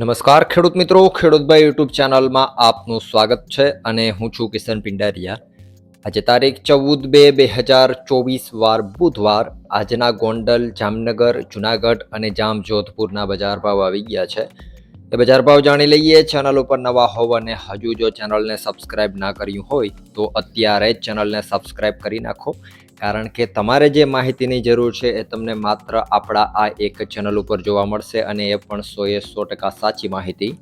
નમસ્કાર ખેડૂત મિત્રો ખેડૂતભાઈ યુટ્યુબ ચેનલમાં આપનું સ્વાગત છે અને હું છું કિશન પિંડારિયા. આજે તારીખ ચૌદ બે બે હજાર ચોવીસ વાર બુધવાર આજના ગોંડલ, જામનગર, જુનાગઢ અને જામજોધપુરના બજાર ભાવ આવી ગયા છે. એ બજાર ભાવ જાણી લઈએ, ચેનલ ઉપર નવા હોવ અને હજુ જો ચેનલને સબસ્ક્રાઇબ ના કર્યું હોય તો અત્યારે જ ચેનલને સબસ્ક્રાઇબ કરી નાખો. કારણ કે તમારે જે માહિતીની જરૂર છે એ તમને માત્ર આપણા આ એક ચેનલ ઉપર જોવા મળશે અને એ પણ સો એ સો ટકા સાચી માહિતી.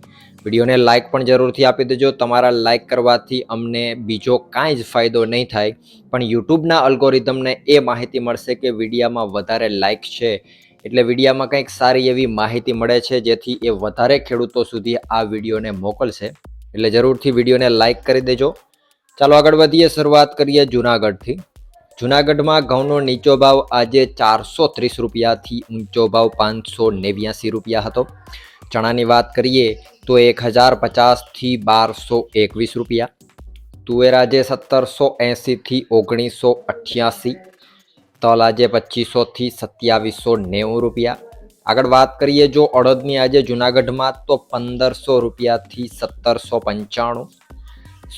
વિડીયોને લાઇક પણ જરૂરથી આપી દેજો. તમારા લાઇક કરવાથી અમને બીજો કાંઈ જ ફાયદો નહીં થાય. પણ યુટ્યુબના અલ્ગોરિધમને એ માહિતી મળશે કે વિડીયામાં વધારે લાઇક છે. એટલે વિડીયામાં કંઈક સારી એવી માહિતી મળે છે જેથી એ વધારે ખેડૂતો સુધી આ વિડીયોને મોકલશે. એટલે જરૂરથી વિડીયોને લાઇક કરી દેજો. ચાલો આગળ વધીએ. શરૂઆત કરીએ જુનાગઢથી. જુનાગઢમાં ઘઉંનો નીચો ભાવ આજે ચારસો ત્રીસ રૂપિયાથી ઊંચો ભાવ પાંચસો નેવ્યાસી રૂપિયા હતો. ચણાની વાત કરીએ તો એક હજાર પચાસથી બારસો એકવીસ રૂપિયા. તુવેર આજે સત્તરસો એંસીથી ઓગણીસો અઠ્યાસી. તલ આજે પચીસોથી સત્યાવીસો નેવું રૂપિયા. આગળ વાત કરીએ જો અડદની આજે જુનાગઢમાં તો પંદરસો રૂપિયાથી સત્તરસો પંચાણું.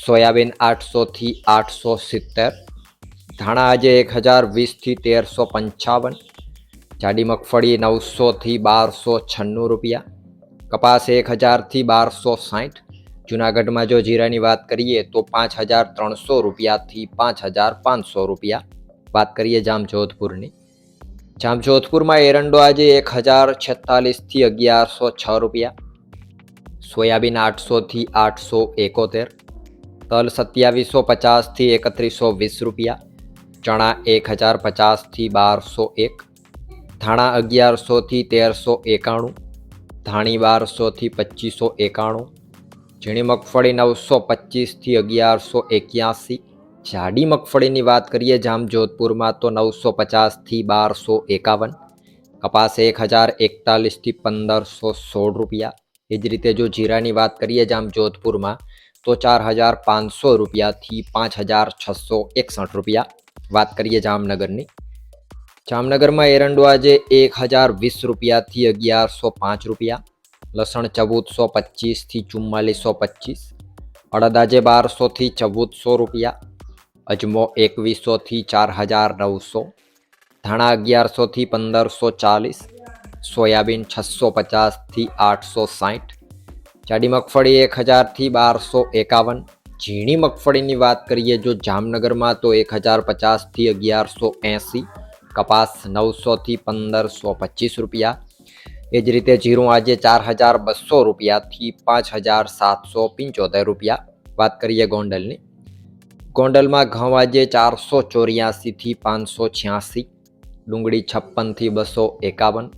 સોયાબીન આઠસોથી આઠસો સિત્તેર. ધાણા આજે એક હજાર વીસથી તેરસો પંચાવન, જાડી મગફળી નવસોથી બારસો છન્નું રૂપિયા, કપાસ એક હજારથી બારસો સાઠ, જુનાગઢમાં જો જીરાની વાત કરીએ તો પાંચ હજાર ત્રણસો રૂપિયાથી પાંચ હજાર પાંચસો રૂપિયા. વાત કરીએ જામજોધપુરની. જામજોધપુરમાં એરંડો આજે એક હજાર છેતાલીસથી અગિયારસો છ રૂપિયા, સોયાબીન આઠસોથી આઠસો એકોતેર, તલ સત્યાવીસો પચાસથી એકત્રીસો વીસ રૂપિયા ચણા એક હજાર પચાસથી બારસો એક, ધાણા અગિયારસોથી તેરસો એકાણું, ધાણી બારસોથી પચીસો એકાણું, ઝીણી મગફળી નવસો પચીસથી અગિયારસો એક્યાસી, જાડી મગફળીની વાત કરીએ જામજોધપુરમાં તો નવસો પચાસથી બારસો એકાવન, કપાસ એક હજાર એકતાલીસથી પંદરસો સોળ રૂપિયા. એ જ રીતે જો જીરાની વાત કરીએ જામજોધપુરમાં તો ચાર હજાર પાંચસો રૂપિયાથી પાંચ હજાર છસો એકસઠ રૂપિયા. વાત કરીએ જામનગરની. જામનગરમાં એરંડો આજે એક હજાર વીસ રૂપિયાથી અગિયારસો પાંચ રૂપિયા, લસણ ચૌદસો પચીસથી ચુમ્માલીસો પચીસ અડદ આજે બારસોથી ચૌદસો રૂપિયા, અજમો એકવીસોથી ચાર હજાર નવસો, ધાણા અગિયારસોથી પંદરસો ચાલીસ, સોયાબીન છસો પચાસથી આઠસો સાઠ, જાડી મગફળી એક હજારથી બારસો એકાવન ઝીણી મગફળીની વાત કરીએ, જો જામનગરમાં તો એક હજાર પચાસથી અગિયારસો એંસી, કપાસ નવસોથી પંદરસો પચીસ રૂપિયા. એ જ રીતે જીરું આજે ચાર હજાર બસો રૂપિયાથી પાંચ હજાર સાતસો પંચોતેર રૂપિયા. વાત કરીએ ગોંડલની. ગોંડલમાં ઘઉં આજે ચારસો ચોર્યાસીથી પાંચસો છ્યાસી, ડુંગળી છપ્પનથી બસો એકાવન,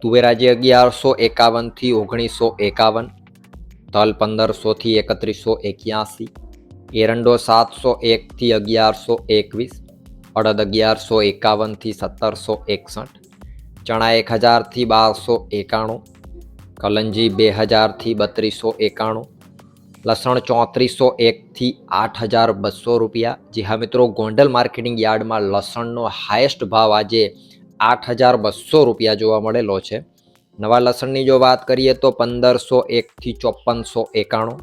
તુવેર આજે અગિયારસો એકાવનથી ઓગણીસો એકાવન તલ પંદરસોથી એકત્રીસો એક્યાસી, એરંડો સાતસો એકથી અગિયારસો એકવીસ, અડદ અગિયારસો એકાવનથી સત્તરસો એકસઠ, ચણા એક હજારથી બારસો એકાણું, કલંજી બે હજારથી બત્રીસો એકાણું, લસણ ચોત્રીસો એકથી આઠ હજાર બસો રૂપિયા. જી હા મિત્રો, ગોંડલ માર્કેટિંગ યાર્ડમાં લસણનો હાઈએસ્ટ ભાવ આજે આઠ હજાર બસો રૂપિયા જોવા મળેલો છે. નવા લસણની જો વાત કરીએ તો પંદરસો એકથી ચોપનસો એકાણું.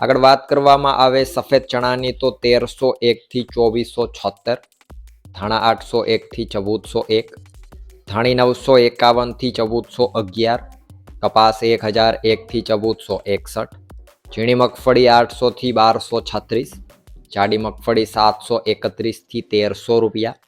આગળ વાત કરવામાં આવે સફેદ ચણાની તો તેરસો એકથી ચોવીસો છોતેર ધાણા આઠસો એકથી ચૌદસો એક, ધાણી નવસો એકાવનથી ચૌદસો અગિયાર, કપાસ એક હજાર એકથી ચૌદસો એકસઠ, ઝીણી મગફળી આઠસોથી બારસો છત્રીસ, જાડી મગફળી સાતસો એકત્રીસથી તેરસો રૂપિયા,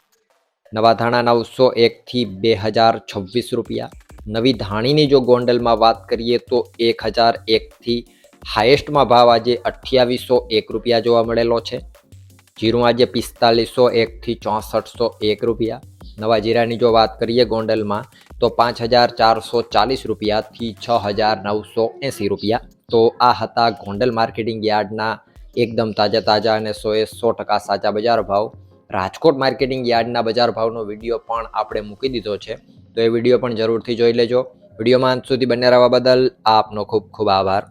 નવા ધાણા નવસો એકથી બે હજાર છવ્વીસ રૂપિયા નવી ધાણીની જો ગોંડલમાં વાત કરીએ તો એક હજાર એકથી હાયેસ્ટમાં ભાવ આજે અઠ્યાવીસો એક રૂપિયા જોવા મળેલો છે. જીરું આજે પિસ્તાલીસો એકથી ચોસઠસો એક રૂપિયા. નવા જીરાની જો વાત કરીએ ગોંડલમાં તો પાંચ હજાર ચારસો ચાલીસ રૂપિયાથી છ હજાર નવસો એંસી રૂપિયા. તો આ હતા ગોંડલ માર્કેટિંગ યાર્ડના એકદમ તાજા તાજા અને સોએ સો ટકા સાચા બજાર ભાવ. રાજકોટ માર્કેટિંગ યાર્ડના બજાર ભાવનો વીડિયો પણ આપણે મૂકી દીધો છે. તો એ વીડિયો પણ જરૂરથી જોઈ લેજો. વિડીયોમાં અંત સુધી બને રહેવા બદલ આપનો ખૂબ ખૂબ આભાર.